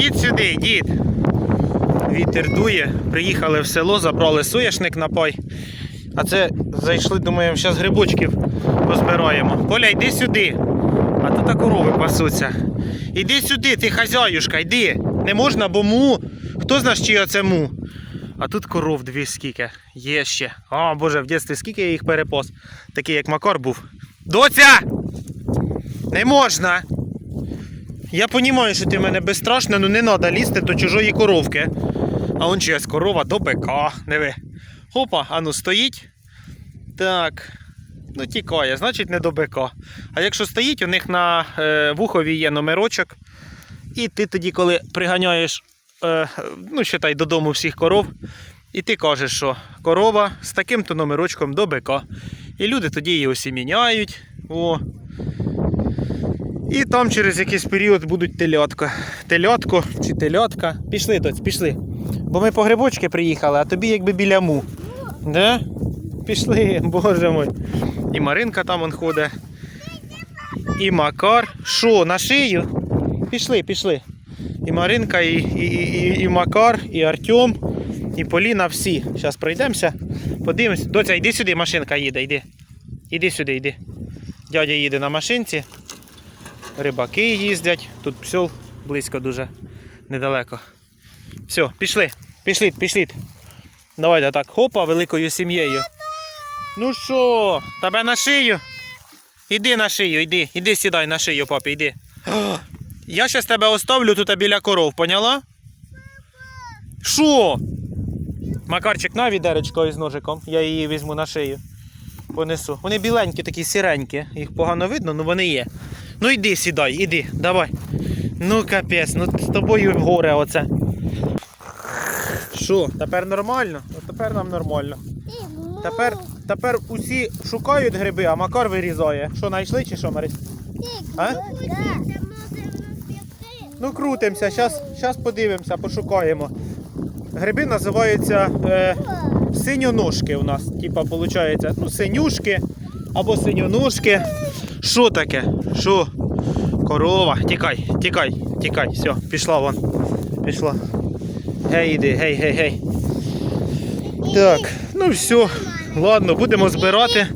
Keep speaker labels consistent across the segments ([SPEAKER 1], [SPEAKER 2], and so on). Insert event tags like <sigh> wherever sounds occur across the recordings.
[SPEAKER 1] Ідіть сюди, дід. Вітер дує. Приїхали в село, забрали соняшник на пай. А це зайшли, думаємо, зараз грибочків позбираємо. Коля, йди сюди. А тут корови пасуться. Іди сюди, ти хазяюшка, йди. Не можна, бо му. Хто знає, чия це му? А тут коров дві скільки. Є ще. О, Боже, в дитинстві скільки я їх перепас. Такий, як Макар був. Доця! Не можна! Я розумію, що ти в мене безстрашна, але не треба лізти до чужої коровки. А он чиясь корова до бика. Диви. Опа, а ну стоїть. Так. Ну, тікає, значить не до бика. А якщо стоїть, у них на е, вухові є номерочок. І ти тоді, коли приганяєш, е, ну, считай, додому всіх коров, і ти кажеш, що корова з таким-то номерочком до бика. І люди тоді її осіміняють. О. І там через якийсь період будуть телятка. Телятко чи телятка. Пішли, доць, пішли. Бо ми по грибочки приїхали, а тобі якби біля му. Да? Пішли, <laughs> боже мой. І Маринка там он ходить. І Макар. Що, на шию? Пішли, пішли. І Маринка, і, і, і, і Макар, і Артем, і Поліна всі. Зараз пройдемося, подивимось. Доця, йди сюди, машинка їде, йди. Іди сюди, йди. Дядя їде на машинці. Рибаки їздять. Тут псьол близько дуже недалеко. Все, пішли, пішли, пішли. Давайте так, хопа, великою сім'єю. Ну що, тебе на шию? Іди на шию, іди, іди сідай на шию, папі, іди. <gasps> Я щас тебе оставлю тут біля коров, поняла? Що? Макарчик, на відеречко із ножиком, я її візьму на шию. Понесу. Вони біленькі, такі сіренькі. Їх погано видно, але вони є. Ну йди сідай, іди, давай. Ну капець, ну з тобою горе оце. Що, тепер нормально? Тепер нам нормально. Тепер, тепер усі шукають гриби, а Макар вирізає. Що, знайшли чи що, Марись? А? Ну крутимося, зараз подивимося, пошукаємо. Гриби називаються е, синьоножки у нас. Типа, виходить, ну, синюшки або синьоножки. Що таке? Що? Корова. Тікай, тікай, тікай. Все, пішла вон. Пішла. Гей, іди, гей, гей, гей. Так, ну все. Ладно, будемо збирати.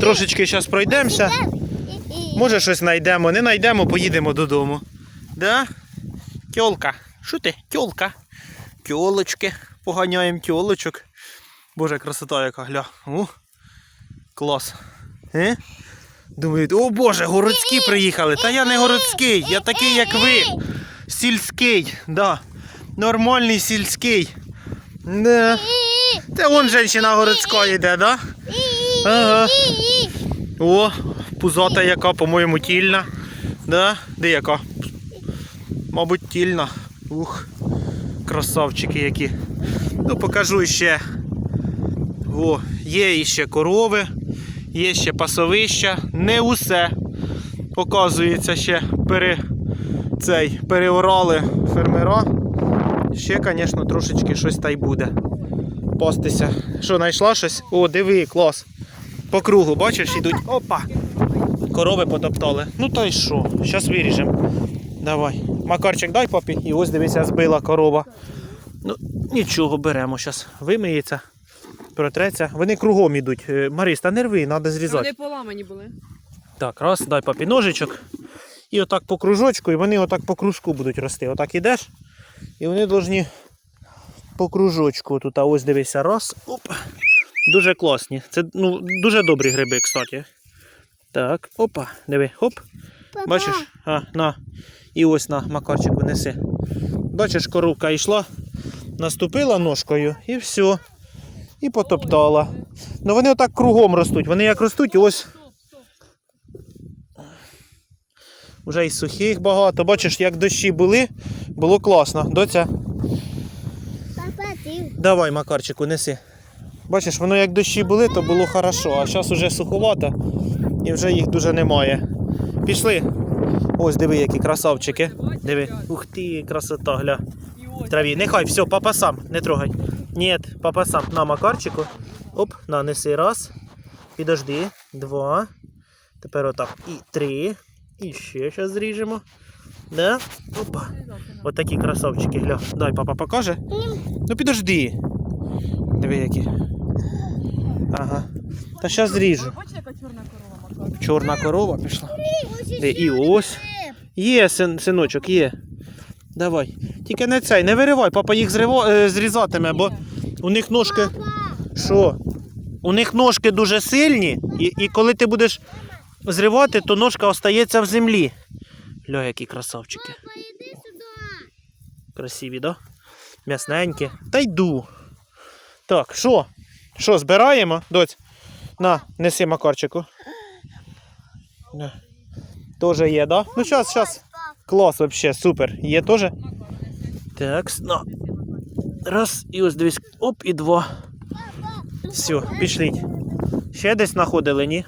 [SPEAKER 1] Трошечки зараз пройдемося. Може щось знайдемо, не знайдемо, поїдемо додому. Да? Тьолка. Що ти? Тьолка. Тьолочки. Поганяємо тьолочок. Боже, красота яка, гля. О, клас. Е? Думають, о Боже, городські приїхали. Та я не городський, я такий, як ви. Сільський, да. Нормальний сільський. Да. Це вон жінка городська йде, да? Ага. О, пузата яка, по-моєму, тільна. Да? Де яка? Мабуть, тільна. Ух, красавчики які. Ну, покажу ще. О, є іще корови, є ще пасовища. Не усе. Показується, ще пере, цей, переорали фермера. Ще, звісно, трошечки щось та й буде. Пастися. Що, знайшла щось? О, диви, клас. По кругу, бачиш, ідуть. Опа! Корови потоптали. Ну то й що? Зараз виріжемо. Давай. Макарчик, дай папі. І ось дивися, збила корова. Ну, нічого, беремо зараз. Вимиється, протреться. Вони кругом ідуть. Е, Марис, та не рви, треба зрізати.
[SPEAKER 2] Вони поламані були.
[SPEAKER 1] Так, раз, дай папі ножичок. І отак по кружочку, і вони отак по кружку будуть рости. Отак ідеш. І вони повинні по кружочку. Тут а ось дивися, раз. Оп. Дуже класні. Це ну, дуже добрі гриби, кстати. Так, опа, диви, хоп. Бачиш? А, на. І ось на макарчику неси. Бачиш, коровка йшла, наступила ножкою і все. І потоптала. Ну вони отак кругом ростуть. Вони як ростуть, ось вже і сухих багато. Бачиш, як дощі були, було класно. Доця, давай, Макарчику, неси. Бачиш, воно як дощі були, то було хорошо, а зараз уже суховато і вже їх дуже немає. Пішли. Ось диви, які красавчики. Диви. Ух ти, красота, гля. В траві. Нехай, все, папа сам, не трогай. Ні, папа сам. На Макарчику. Оп, на, неси раз. Підожди. Два. Тепер отак. І три. І ще зараз зріжемо. Да? Опа. От такі красавчики, гля. Дай папа покаже. Ну підожди. Диви які. Ага. Та зараз зріжу.
[SPEAKER 2] Бачите, яка чорна корова
[SPEAKER 1] Чорна корова пішла. Де і ось. Є, син, синочок, є. Давай. Тільки не цей, не виривай, папа їх зриво, е, зрізатиме, бо у них ножки. Що? У них ножки дуже сильні, і, і коли ти будеш зривати, то ножка остається в землі. Ля, які красавчики.
[SPEAKER 3] Папа, іди сюди.
[SPEAKER 1] Красиві, да? М'ясненькі. Та йду. Так, що? Що, збираємо, доць? На, неси Макарчику. Тоже є, да? Ну, зараз, зараз. Клас вообще, супер. Є теж? Так, на. Раз, і ось дивись. Оп, і два. Все, пішліть. Ще десь знаходили, ні?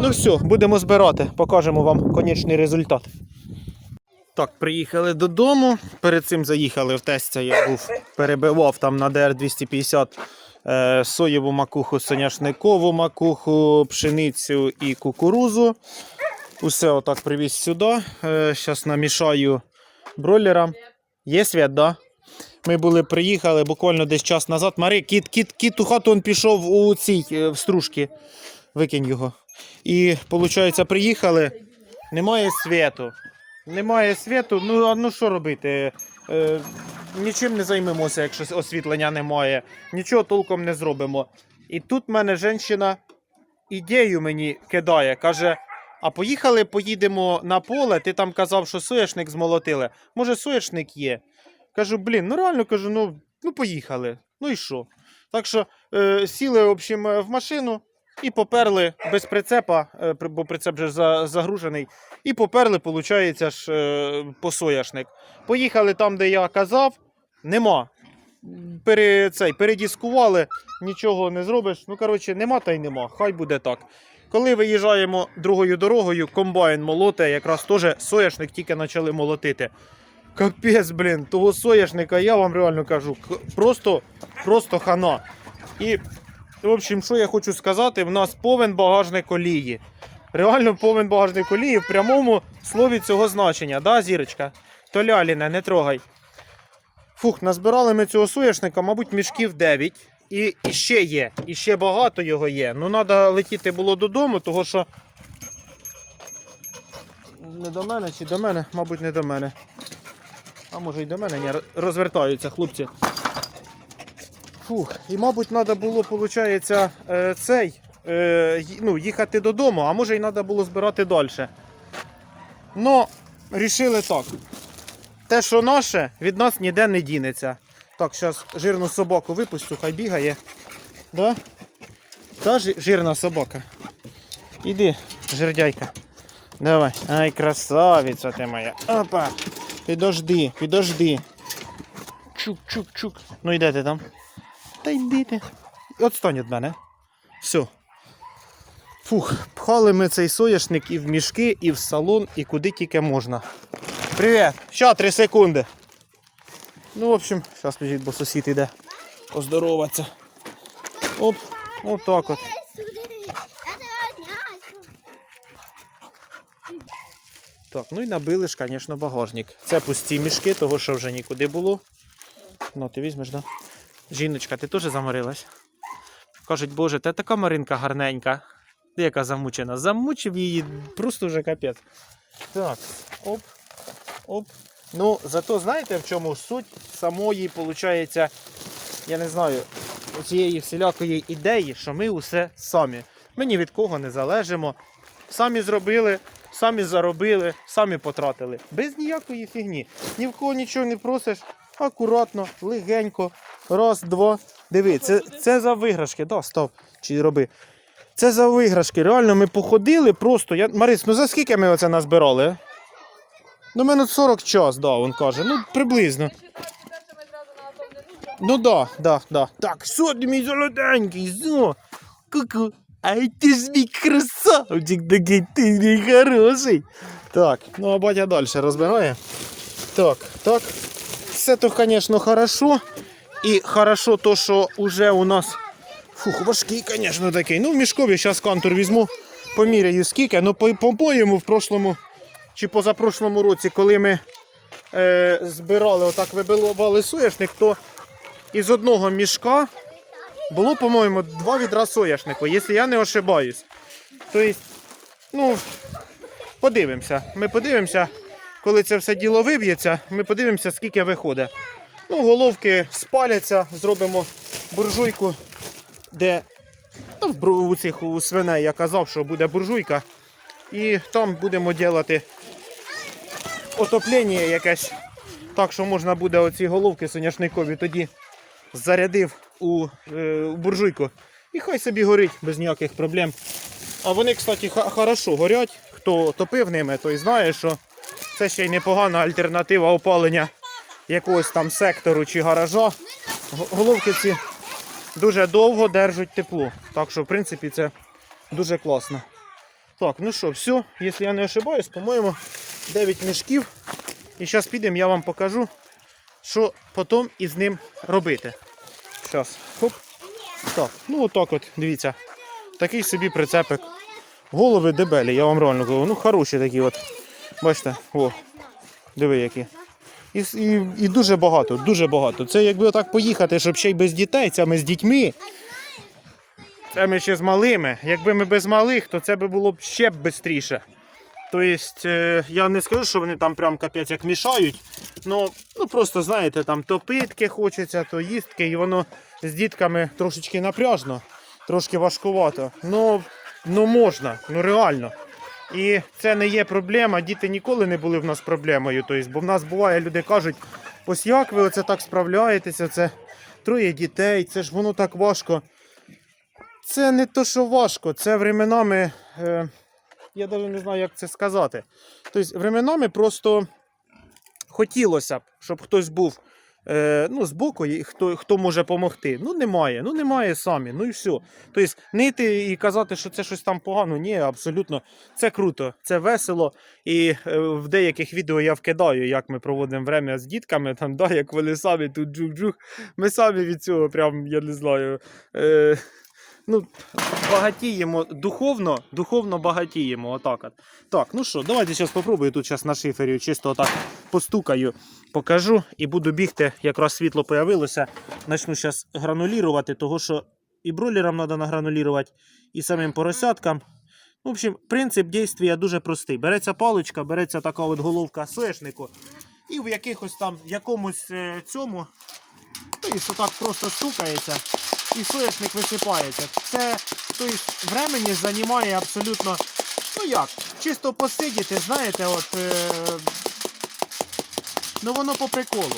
[SPEAKER 1] Ну все, будемо збирати. Покажемо вам конечний результат. Так, приїхали додому. Перед цим заїхали в тестя. Я був перебивав там на ДР-250 е, соєву макуху, соняшникову макуху, пшеницю і кукурузу. Усе отак привіз сюди. Зараз намішаю бройлерам. Є свят, да? Ми були приїхали буквально десь час назад. Мари, кіт, кіт, кіт у хату він пішов у цій е, в стружки. Викинь його. І, виходить, приїхали. Немає світу. Немає світу. Ну, а ну що робити? Е, нічим не займемося, якщо освітлення немає. Нічого толком не зробимо. І тут в мене жінка ідею мені кидає. Каже: а поїхали, поїдемо на поле. Ти там казав, що соняшник змолотили. Може, соняшник є. Кажу, блін, ну реально кажу, ну, ну поїхали. Ну і що? Так що е, сіли в, общем, е, в машину і поперли без прицепа, е, бо прицеп вже за, загружений. І поперли, виходить, ж е, по соняшник. Поїхали там, де я казав, нема. Пере, цей, передіскували, нічого не зробиш. Ну, коротше, нема та й нема. Хай буде так. Коли виїжджаємо другою дорогою, комбайн молоте, якраз теж соняшник тільки почали молотити. Капець, блін, того соняшника, я вам реально кажу, просто, просто хана. І, в общем, що я хочу сказати, в нас повен багажник олії. Реально повен багажник олії в прямому слові цього значення, да, зірочка? То ляліне, не трогай. Фух, назбирали ми цього соняшника, мабуть, мішків 9. І, і ще є, і ще багато його є. Ну, треба летіти було додому, того що. Не до мене чи до мене? Мабуть, не до мене. А може й до мене, ні, розвертаються хлопці. Фух, і мабуть, треба було, виходить, цей, е, ну, їхати додому, а може й треба було збирати далі. Ну, рішили так. Те, що наше, від нас ніде не дінеться. Так, зараз жирну собаку випустю, хай бігає. Да? Та жи- жирна собака. Іди, жердяйка. Давай. Ай, красавиця ти моя. Опа. Підожди, підожди. Чук-чук-чук. Ну йде ти там. Та йди ти. Отстань від мене. Все. Фух, пхали ми цей соняшник і в мішки, і в салон, і куди тільки можна. Привіт! Ща, три секунди. Ну, в общем, зараз біжить, бо сусід іде поздороватися. Оп, отак от. Так, ну і набили ж, звісно, багажник. Це пусті мішки, того що вже нікуди було. Ну, ти візьмеш, да? Жіночка, ти теж заморилась? Кажуть, боже, та така Маринка гарненька. Ти яка замучена. Замучив її просто вже капець. Так, оп, оп. Ну, зато знаєте, в чому суть самої, виходить, я не знаю, цієї всілякої ідеї, що ми усе самі. Ми ні від кого не залежимо. Самі зробили, самі заробили, самі потратили. Без ніякої фігні. Ні в кого нічого не просиш. Акуратно, легенько. Раз, два. Диви, це, це за виграшки. Да, став. Чи роби. Це за виграшки. Реально, ми походили просто. Я... Марис, ну за скільки ми оце назбирали? Ну, минут 40 час, да, він каже. Ну, приблизно. Ну да, да, да. Так, що мій золотенький, зо? Ку-ку. Ай ти ж мій красавчик такий, ти мій хороший. Так, ну а батя далі розбирає. Так, так. Все то, звісно, хорошо. І хорошо то, що вже у нас. Фух, важкий, звісно, такий. Ну, в мішкові зараз кантур візьму, поміряю скільки. Ну, по- по-моєму, в прошлому чи позапрошлому році, коли ми е, збирали, отак вибивали соняшник, то із одного мішка було, по-моєму, два відра соняшнику, якщо я не ошибаюсь. Тобто, ну, подивимося. Ми подивимося, коли це все діло виб'ється, ми подивимося, скільки виходить. Ну, головки спаляться, зробимо буржуйку, де ну, у цих у свиней я казав, що буде буржуйка. І там будемо робити отоплення якесь. Так що можна буде оці головки соняшникові тоді зарядив у, е, у буржуйку. І хай собі горить без ніяких проблем. А вони, кстати, хорошо горять. Хто топив ними, той знає, що це ще й непогана альтернатива опалення якогось там сектору чи гаража. Головки ці дуже довго держать тепло. Так що, в принципі, це дуже класно. Так, ну що, все, якщо я не ошибаюсь, по-моєму, 9 мішків. І зараз підемо, я вам покажу, що потім із ним робити. Зараз, хоп. Так, ну отак от, дивіться. Такий собі прицепик. Голови дебелі, я вам реально кажу. Ну, хороші такі от. Бачите, о, диви які. І, і, і дуже багато, дуже багато. Це якби отак поїхати, щоб ще й без дітей, це ми з дітьми. Це ми ще з малими. Якби ми без малих, то це би було б ще б швидше. Тобто, я не скажу, що вони там прям капець як мішають. Ну, ну просто знаєте, там то питки хочеться, то їстки, і воно з дітками трошечки напряжно, трошки важкувато. Ну, ну можна, ну реально. І це не є проблема. Діти ніколи не були в нас проблемою. Тобто, бо в нас буває, люди кажуть, ось як ви оце так справляєтеся, це троє дітей, це ж воно так важко. Це не то, що важко, це временами. Е, я навіть не знаю, як це сказати. Тобто, временами просто хотілося б, щоб хтось був е, ну, збоку, і хто, хто може допомогти. Ну, немає, ну немає самі, ну і все. Тобто, не йти і казати, що це щось там погано, ні, абсолютно. Це круто, це весело. І е, в деяких відео я вкидаю, як ми проводимо время з дітками, там, да, як вони самі тут джух-джух. Ми самі від цього, прям, я не знаю. Е, ну, багатіємо духовно, духовно багатіємо. Отак от. Так, ну що, давайте зараз спробую тут зараз на шифері чисто отак постукаю, покажу і буду бігти. Якраз світло появилося. Начну зараз гранулірувати, того що і бролерам треба награнулірувати, і самим поросяткам. В общем, принцип дійства дуже простий. Береться паличка, береться така от головка соєшнику, і в якихось там якомусь е, цьому, тобто так просто стукається, і соєшник висипається. Це тобто, времені займає абсолютно, ну як, чисто посидіти, знаєте, от. Е, ну воно по приколу.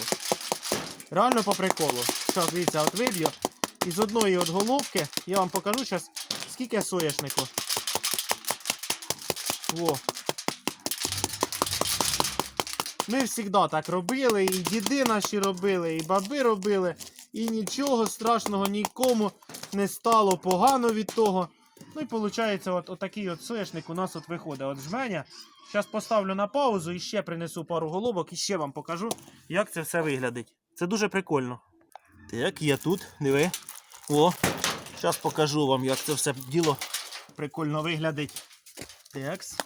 [SPEAKER 1] Реально по приколу. Так, дивіться, от виб'ю. Із одної от головки я вам покажу зараз, скільки соєшнику. Во. Ми завжди так робили, і діди наші робили, і баби робили, і нічого страшного нікому не стало погано від того. Ну і виходить, от, от такий от соєшник у нас от виходить. От жменя. Зараз поставлю на паузу і ще принесу пару головок і ще вам покажу, як це все виглядить. Це дуже прикольно. Так, я тут, диви. О, зараз покажу вам, як це все діло прикольно виглядить. Такс.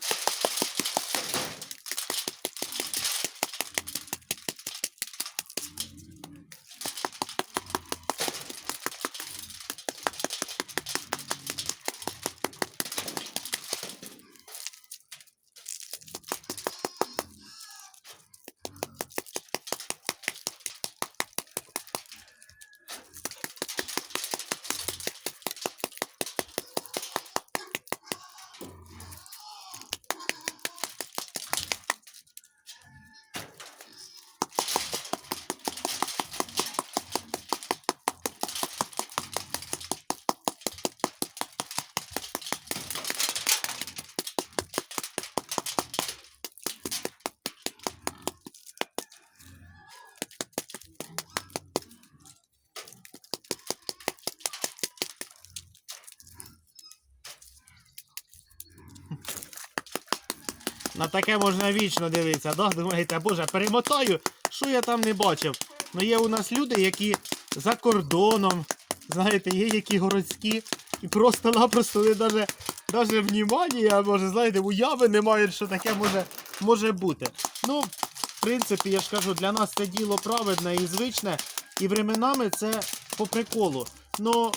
[SPEAKER 1] На таке можна вічно дивитися, да? Думаєте, боже, перемотаю, що я там не бачив. Ну є у нас люди, які за кордоном, знаєте, є які городські, і просто-напросто вони навіть, навіть внімання, може, знаєте, уяви не мають, що таке може може бути. Ну, в принципі, я ж кажу, для нас це діло праведне і звичне, і временами це по приколу. Ну,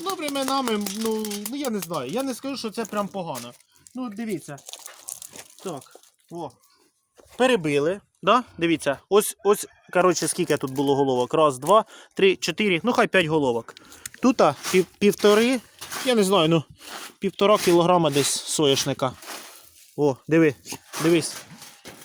[SPEAKER 1] ну временами, ну, ну я не знаю. Я не скажу, що це прям погано. Ну, дивіться. Так, о. Перебили. Да? Дивіться, ось, ось, коротше, скільки тут було головок? Раз, два, три, чотири, ну хай п'ять головок. Тут а, пів, півтори, я не знаю, ну, півтора кілограма десь соняшника. О, диви, дивись.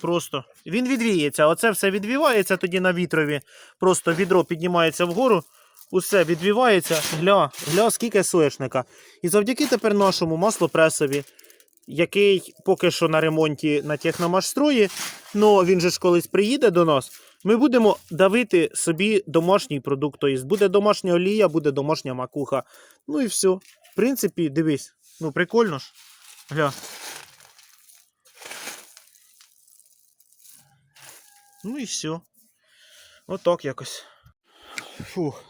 [SPEAKER 1] Просто. Він відвіється. Оце все відвівається тоді на вітрові. Просто відро піднімається вгору, усе відвівається. Гля, гля, скільки соняшника. І завдяки тепер нашому маслопресові, який поки що на ремонті на техномашстрої, ну він же ж колись приїде до нас. Ми будемо давити собі домашній продукт. Тобто буде домашня олія, буде домашня макуха. Ну і все. В принципі, дивись. Ну, прикольно ж. Гля. Ну і все. Отак якось. Фух.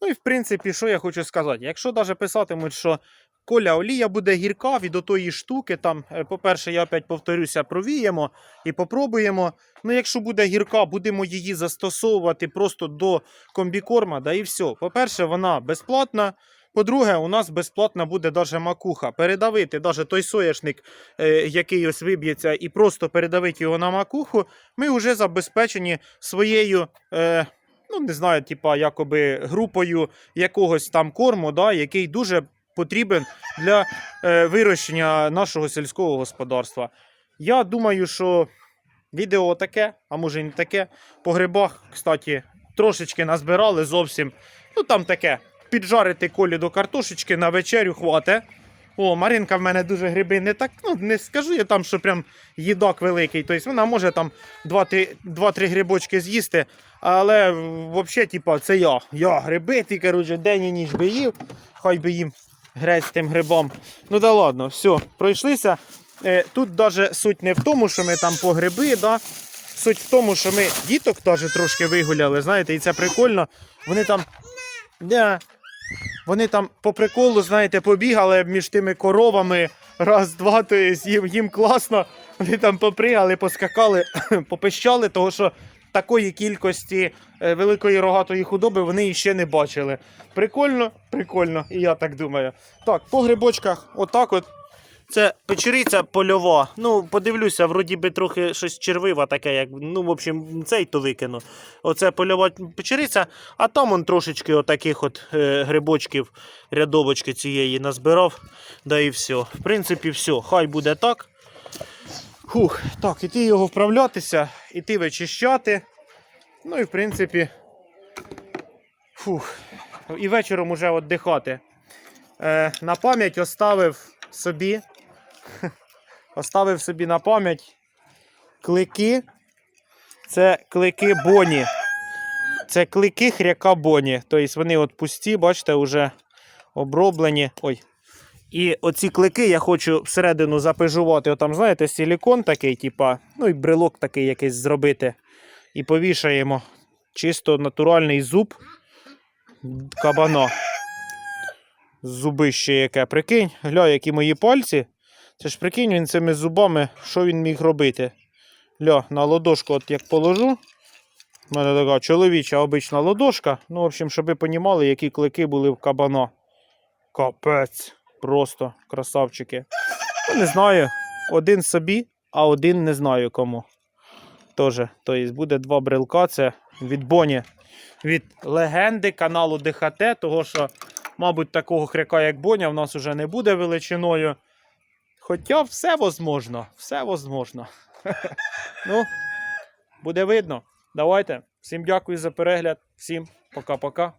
[SPEAKER 1] Ну і в принципі, що я хочу сказати? Якщо навіть писатимуть, що Коля олія буде гірка від отої штуки, там, е, по-перше, я опять повторюся, провіємо і попробуємо. Ну, якщо буде гірка, будемо її застосовувати просто до комбікорма, да і все. По-перше, вона безплатна. По-друге, у нас безплатна буде даже макуха. Передавити даже той соняшник, е, який ось виб'ється, і просто передавити його на макуху, ми вже забезпечені своєю, е, ну не знаю, типа якоби групою якогось там корму, да, який дуже потрібен для е, вирощення нашого сільського господарства. Я думаю, що відео таке, а може і не таке. По грибах, кстати, трошечки назбирали зовсім. Ну там таке. Піджарити колі до картошечки на вечерю хвате. О, Маринка в мене дуже гриби не так. Ну, не скажу я там, що прям їдак великий. Тобто вона може там 2-3 грибочки з'їсти. Але взагалі, типа, це я. Я гриби, ти, коротше, день і ніч би їв. Хай би їм грець тим грибом. Ну да ладно, все, пройшлися. Е, тут навіть суть не в тому, що ми там по гриби, да? суть в тому, що ми діток теж трошки вигуляли, знаєте, і це прикольно. Вони там. Да, вони там по приколу, знаєте, побігали між тими коровами. Раз, два, то їм, їм класно. Вони там попригали, поскакали, <coughs> попищали, того що такої кількості е, великої рогатої худоби вони ще не бачили. Прикольно, прикольно, і я так думаю. Так, по грибочках, отак от. Це печериця польова. Ну, подивлюся, вроді би трохи щось червива таке, як. Ну, в общем, цей то викину. Оце польова печериця, а там он трошечки отаких от е, грибочків, рядовочки цієї назбирав. Да і все. В принципі, все. Хай буде так. Фух, так, іти його вправлятися, іти вичищати. Ну і в принципі. Фух. І вечором уже віддихати. Е, на пам'ять оставив собі. <laughs> Оставив собі на пам'ять клики. Це клики Боні. Це клики хряка Боні. Тобто вони от пусті, бачите, вже оброблені. Ой. І оці клики я хочу всередину запежувати. Отам, знаєте, силікон такий, типа, ну і брелок такий якийсь зробити. І повішаємо чисто натуральний зуб кабана. Зубище яке. Прикинь, гля, які мої пальці. Це ж прикинь, він цими зубами, що він міг робити? Ля, на ладошку, от як положу. У мене така чоловіча обична ладошка. Ну, в общем, щоб ви понімали, які клики були в кабана. Капець. Просто красавчики. Ну, не знаю. Один собі, а один не знаю кому. Тоже. Тобто буде два брелка. Це від Боні. Від легенди каналу ДХТ, того що, мабуть, такого хряка, як Боня, в нас вже не буде величиною. Хоча все возможно. Все возможно. <laughs> ну, буде видно. Давайте. Всім дякую за перегляд. Всім пока-пока.